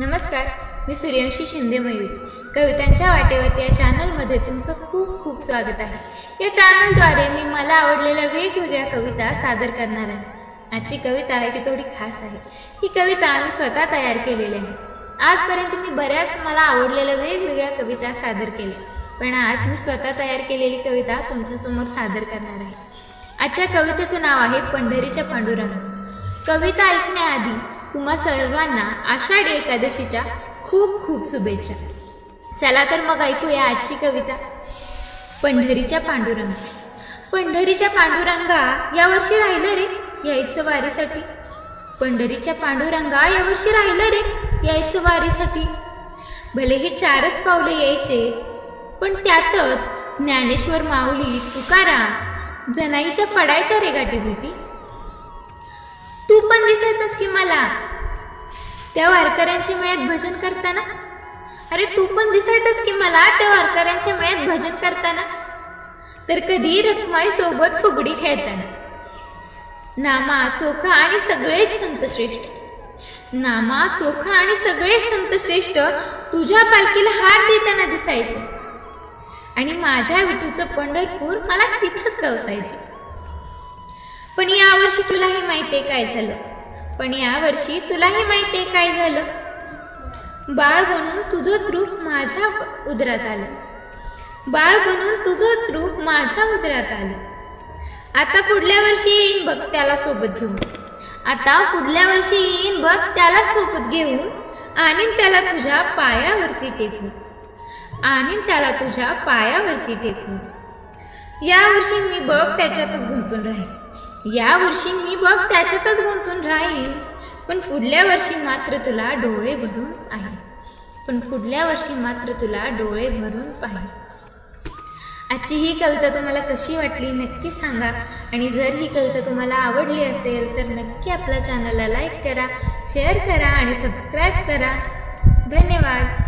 नमस्कार मी सूर्यवंशी शिंदे मयूर. कवितांच्या वाटेवरती या चॅनलमध्ये तुमचं खूप खूप स्वागत आहे. या चॅनलद्वारे मी मला आवडलेल्या वेगवेगळ्या कविता सादर करणार आहे. आजची कविता आहे ती थोडी खास आहे. ही कविता मी स्वतः तयार केलेली आहे. आजपर्यंत मी बऱ्याच मला आवडलेल्या वेगवेगळ्या कविता सादर केल्या. पण आज मी स्वतः तयार केलेली कविता तुमच्यासमोर सादर करणार आहे. आजच्या कवितेचं नाव आहे पंढरीच्या पांडुरंग. कविता ऐकण्याआधी तुम्हा सर्वांना आषाढी एकादशीच्या खूप खूप शुभेच्छा. चला तर मग ऐकूया आजची कविता. पंढरीच्या पांडुरंग. पंढरीच्या पांडुरंगा यावर्षी राहिलं रे यायचं वारीसाठी. पंढरीच्या पांडुरंगा यावर्षी राहिलं रे यायचं वारीसाठी. भले हे चारच पावलं यायचे पण त्यातच ज्ञानेश्वर माऊली तुकाराम जनाईच्या पडायच्या रे गाठी भेटी तू पण दिसायचंस की मला? त्या वारकऱ्यांच्या मेळ्यात भजन करताना? अरे तू पण दिसायचंच की मला त्या वारकऱ्यांच्या मेळ्यात भजन करताना? तर कधी रखमाई सोबत फुगडी खेळताना? नामा चोखा आणि सगळेच संतश्रेष्ठ नामा चोखा आणि सगळेच संतश्रेष्ठ तुझ्या पालखीला हात देताना दिसायचे. आणि माझ्या विठूचं पंढरपूर मला तिथंच गवसायचे. पण यावर्षी तुलाही माहिती आहे काय झालं? पण यावर्षी तुलाही माहिती आहे काय झालं? बाळ बनून तुझंच रूप माझ्या उदरात आलं. बाळ बनून तुझंच रूप माझ्या उदरात आलं. आता पुढल्या वर्षी येईन बघ त्याला सोबत घेऊन. आता पुढल्या वर्षी येईन बघ त्याला सोबत घेऊन आणि त्याला तुझ्या पायावरती टेकून. आणि त्याला तुझ्या पायावरती टेकून. यावर्षी मी बघ त्याच्यातच गुंतून राहील या वर्षी मी बघ त्याच्यातच गुंतून राहील. पण पुढल्या वर्षी मात्र तुला डोळे भरून आहे पण पुढल्या वर्षी मात्र तुला डोळे भरून पाहिजे आजची ही कविता तुम्हाला कशी वाटली नक्की सांगा. आणि जर ही कविता तुम्हाला आवडली असेल तर नक्की आपल्या चॅनलला लाईक करा शेअर करा आणि सबस्क्राईब करा. धन्यवाद.